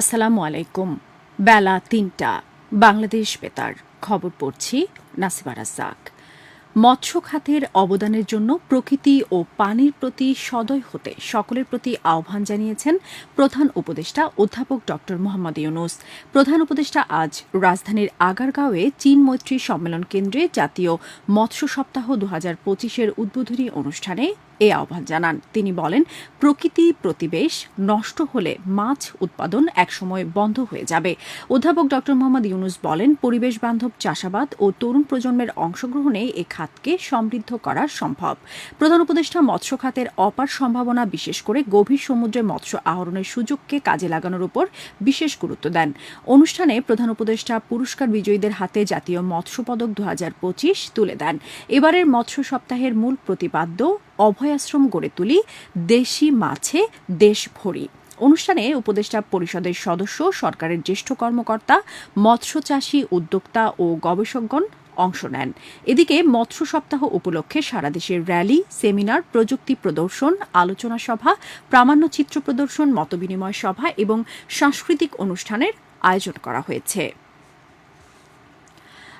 আসসালামু আলাইকুম। বেলা তিনটা। বাংলাদেশ বেতার। খবর পড়ছি নাসিবা রাজ্জাক। মৎস্য খাতের অবদানের জন্য প্রকৃতি ও পানির প্রতি সদয় হতে সকলের প্রতি আহ্বান জানিয়েছেন প্রধান উপদেষ্টা অধ্যাপক ড. মোহাম্মদ ইউনুস। প্রধান উপদেষ্টা আজ রাজধানীর আগারগাঁওয়ে চীন মৈত্রী সম্মেলন কেন্দ্রে জাতীয় মৎস্য সপ্তাহ দু হাজার পঁচিশের উদ্বোধনী অনুষ্ঠানে এ আহ্বান জানান। তিনি বলেন, প্রকৃতি প্রতিবেশ নষ্ট হলে মাছ উৎপাদন একসময় বন্ধ হয়ে যাবে। অধ্যাপক ড. মোহাম্মদ ইউনুস বলেন, পরিবেশ বান্ধব চাষাবাদ ও তরুণ প্রজন্মের অংশগ্রহণে এ খাতকে সমৃদ্ধ করা সম্ভব। প্রধান উপদেষ্টা মৎস্য খাতের অপার সম্ভাবনা বিশেষ করে গভীর সমুদ্রে মৎস্য আহরণের সুযোগকে কাজে লাগানোর উপর বিশেষ গুরুত্ব দেন। অনুষ্ঠানে প্রধান উপদেষ্টা পুরস্কার বিজয়ীদের হাতে জাতীয় মৎস্য পদক দু হাজার পঁচিশ তুলে দেন। এবারের মৎস্য সপ্তাহের মূল প্রতিপাদ্য অভয়াশ্রম গড়ে তুলি, দেশি মাছে দেশ ভরি। অনুষ্ঠানে উপদেষ্টা পরিষদের সদস্য, সরকারের জ্যেষ্ঠ কর্মকর্তা, মৎস্য চাষী উদ্যোক্তা ও গবেষকগণ অংশ নেন। এদিকে মৎস্য সপ্তাহ উপলক্ষে সারা দেশের র্যালি, সেমিনার, প্রযুক্তি প্রদর্শন, আলোচনা সভা, প্রামাণ্য চিত্র প্রদর্শন, মতবিনিময় সভা এবং সাংস্কৃতিক অনুষ্ঠানের আয়োজন করা হয়েছে।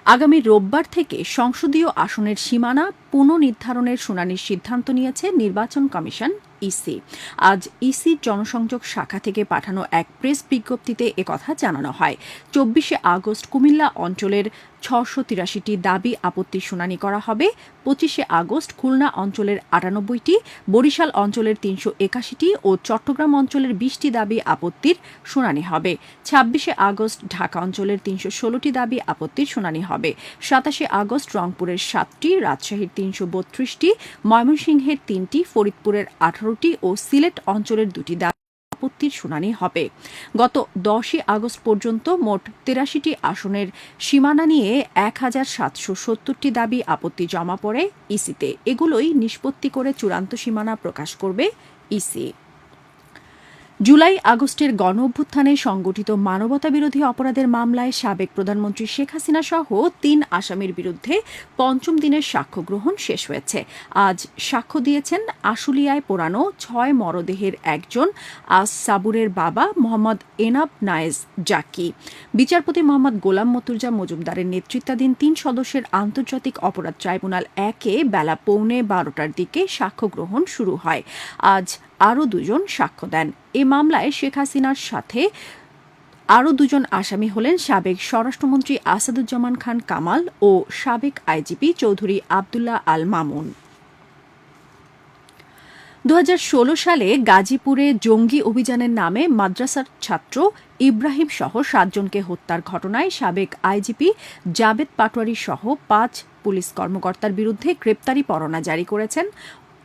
আগামী রোববার থেকে সংসদীয় আসনের সীমানা পুনর্নির্ধারণের শুনানির সিদ্ধান্ত নিয়েছে নির্বাচন কমিশন, ইসি। আজ ইসির জনসংযোগ শাখা থেকে পাঠানো এক প্রেস বিজ্ঞপ্তিতে একথা জানানো হয়। চব্বিশে আগস্ট কুমিল্লা অঞ্চলের ছশো তিরাশিটি দাবি আপত্তির শুনানি করা হবে। পঁচিশে আগস্ট খুলনা অঞ্চলের আটানব্বইটি, বরিশাল অঞ্চলের তিনশো একাশিটি ও চট্টগ্রাম অঞ্চলের বিশটি দাবি আপত্তির শুনানি হবে। ছাব্বিশে আগস্ট ঢাকা অঞ্চলের তিনশো ষোলোটি দাবি আপত্তির শুনানি হবে। সাতাশে আগস্ট রংপুরের সাতটি, রাজশাহীর তিনশো বত্রিশটি, ময়মনসিংহের তিনটি, ফরিদপুরের আঠারোটি ও সিলেট অঞ্চলের দুটি দাবি আপত্তির শুনানি হবে। গত দশই আগস্ট পর্যন্ত মোট তেরাশিটি আসনের সীমানা নিয়ে এক হাজার সাতশো সত্তরটি দাবি আপত্তি জমা পড়ে ইসিতে। এগুলোই নিষ্পত্তি করে চূড়ান্ত সীমানা প্রকাশ করবে ইসি। জুলাই আগস্টের গণ অভ্যুত্থানে সংগঠিত মানবতাবিরোধী অপরাধের মামলায় সাবেক প্রধানমন্ত্রী শেখ হাসিনা সহ তিন আসামির বিরুদ্ধে পঞ্চম দিনের সাক্ষ্য গ্রহণ শেষ হয়েছে। আজ সাক্ষ্য দিয়েছেন আশুলিয়ায় পোড়ানো ছয় মরদেহের একজন, আজ সাবুরের বাবা মোহাম্মদ এনাব নায়েজ জাকি। বিচারপতি মোহাম্মদ গোলাম মতুর্জা মজুমদারের নেতৃত্বাধীন তিন সদস্যের আন্তর্জাতিক অপরাধ ট্রাইব্যুনাল একে বেলা পৌনে বারোটার দিকে সাক্ষ্য গ্রহণ শুরু হয়। আজ আরও দুজন সাক্ষ্য দেন। এ মামলায় শেখ হাসিনার সাথে আরও দুজন আসামি হলেন সাবেক স্বরাষ্ট্রমন্ত্রী আসাদুজ্জামান খান কামাল ও সাবেক আইজিপি চৌধুরী আবদুল্লাহ আল মামুন। দু হাজার ষোলো সালে গাজীপুরে জঙ্গি অভিযানের নামে মাদ্রাসার ছাত্র ইব্রাহিম সহ সাতজনকে হত্যার ঘটনায় সাবেক আইজিপি জাবেদ পাটোয়ারি সহ পাঁচ পুলিশ কর্মকর্তার বিরুদ্ধে গ্রেপ্তারি পরোয়ানা জারি করেছেন।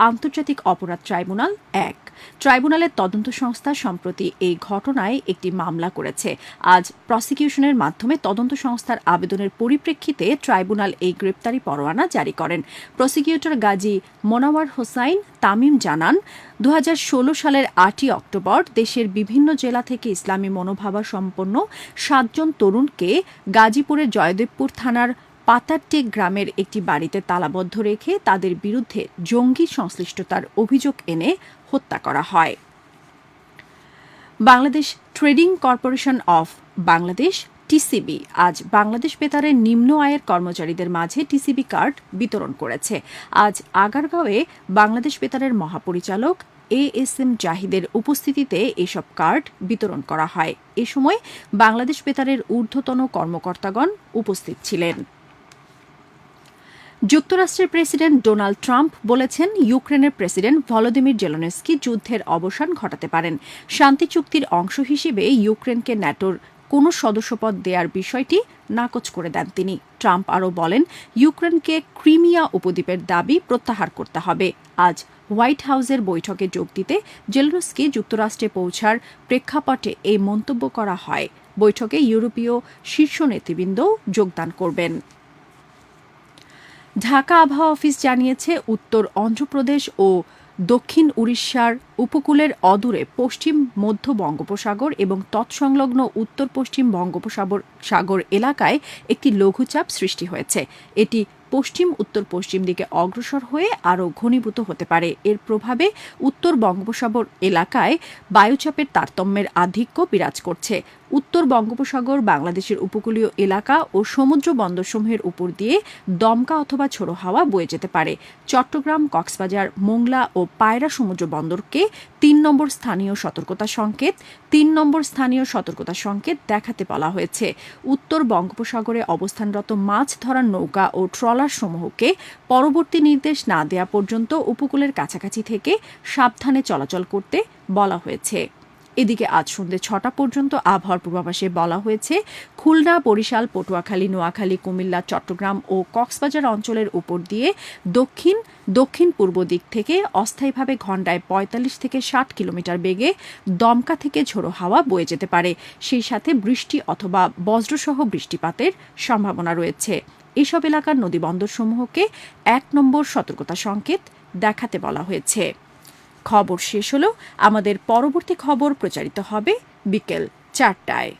আন্তর্জাতিক অপরাধ ট্রাইব্যুনাল এক। ট্রাইব্যুনালের তদন্ত সংস্থা সম্প্রতি এই ঘটনায় একটি মামলা করেছে। আজ প্রসিকিউশনের মাধ্যমে তদন্ত সংস্থার আবেদনের পরিপ্রেক্ষিতে ট্রাইব্যুনাল এই গ্রেপ্তারি পরোয়ানা জারি করেন। প্রসিকিউটর গাজী মোনাওয়ার হোসাইন তামিম জানান দু হাজার ষোলো সালের আটই অক্টোবর দেশের বিভিন্ন জেলা থেকে ইসলামী মনোভাবা সম্পন্ন সাতজন তরুণকে গাজীপুরের জয়দেবপুর থানার পাতারটেক গ্রামের একটি বাড়িতে তালাবদ্ধ রেখে তাদের বিরুদ্ধে জঙ্গি সংশ্লিষ্টতার অভিযোগ এনে হত্যা করা হয়। Bangladesh trading corporation of Bangladesh, TCB, আজ বাংলাদেশ বেতারের নিম্ন আয়ের কর্মচারীদের মাঝে টিসিবি কার্ড বিতরণ করেছে। আজ আগারগাঁওয়ে বাংলাদেশ বেতারের মহাপরিচালক এ এস এম জাহিদের উপস্থিতিতে এসব কার্ড বিতরণ করা হয়। এ সময় বাংলাদেশ বেতারের ঊর্ধ্বতন কর্মকর্তাগণ উপস্থিত ছিলেন। যুক্তরাষ্ট্রের প্রেসিডেন্ট ডোনাল্ড ট্রাম্প বলেছেন ইউক্রেনের প্রেসিডেন্ট ভলোদিমির জেলনেস্কি যুদ্ধের অবসান ঘটাতে পারেন। শান্তি চুক্তির অংশ হিসেবে ইউক্রেনকে ন্যাটোর কোনো সদস্যপদ দেওয়ার বিষয়টি নাকচ করে দেন তিনি। ট্রাম্প আরও বলেন, ইউক্রেনকে ক্রিমিয়া উপদ্বীপের দাবি প্রত্যাহার করতে হবে। আজ হোয়াইট হাউসের বৈঠকে যোগ দিতে জেলরস্কি যুক্তরাষ্ট্রে পৌঁছার প্রেক্ষাপটে এই মন্তব্য করা হয়। বৈঠকে ইউরোপীয় শীর্ষ নেতৃবৃন্দও যোগদান করবেন। ঢাকা আবহাওয়া অফিস জানিয়েছে, উত্তর অন্ধ্রপ্রদেশ ও দক্ষিণ উড়িষ্যার উপকূলের অদূরে পশ্চিম, মধ্য বঙ্গোপসাগর এবং তৎসংলগ্ন উত্তর পশ্চিম বঙ্গোপসাগর সাগর এলাকায় একটি লঘুচাপ সৃষ্টি হয়েছে। এটি পশ্চিম, উত্তর পশ্চিম দিকে অগ্রসর হয়ে আরও ঘনীভূত হতে পারে। এর প্রভাবে উত্তর বঙ্গোপসাগর এলাকায় বায়ুচাপের তারতম্যের আধিক্য বিরাজ করছে। উত্তর বঙ্গোপসাগর বাংলাদেশের উপকূলীয় এলাকা ও সমুদ্র বন্দরসমূহের উপর দিয়ে দমকা অথবা ছোড়ো হাওয়া বয়ে যেতে পারে। চট্টগ্রাম, কক্সবাজার, মোংলা ও পায়রা সমুদ্র বন্দরকে তিন নম্বর স্থানীয় সতর্কতা সংকেত, তিন নম্বর স্থানীয় সতর্কতা সংকেত দেখাতে বলা হয়েছে। উত্তর বঙ্গোপসাগরে অবস্থানরত মাছ ধরার নৌকা ও ট্রলার সমূহকে পরবর্তী নির্দেশ না দেওয়া পর্যন্ত উপকূলের কাছাকাছি থেকে সাবধানে চলাচল করতে বলা হয়েছে। এদিকে আজ সন্ধ্যে ছটা পর্যন্ত আবহাওয়ার পূর্বাভাসে বলা হয়েছে, খুলনা, বরিশাল, পটুয়াখালী, নোয়াখালী, কুমিল্লা, চট্টগ্রাম ও কক্সবাজার অঞ্চলের উপর দিয়ে দক্ষিণ দক্ষিণ পূর্ব দিক থেকে অস্থায়ীভাবে ঘণ্টায় পঁয়তাল্লিশ থেকে ষাট কিলোমিটার বেগে দমকা থেকে ঝোড়ো হাওয়া বয়ে যেতে পারে। সেই সাথে বৃষ্টি অথবা বজ্রসহ বৃষ্টিপাতের সম্ভাবনা রয়েছে। এসব এলাকার নদীবন্দরসমূহকে এক নম্বর সতর্কতা সংকেত দেখাতে বলা হয়েছে। খবর শেষ হলো, আমাদের পরবর্তী খবর প্রচারিত হবে বিকেল চারটায়।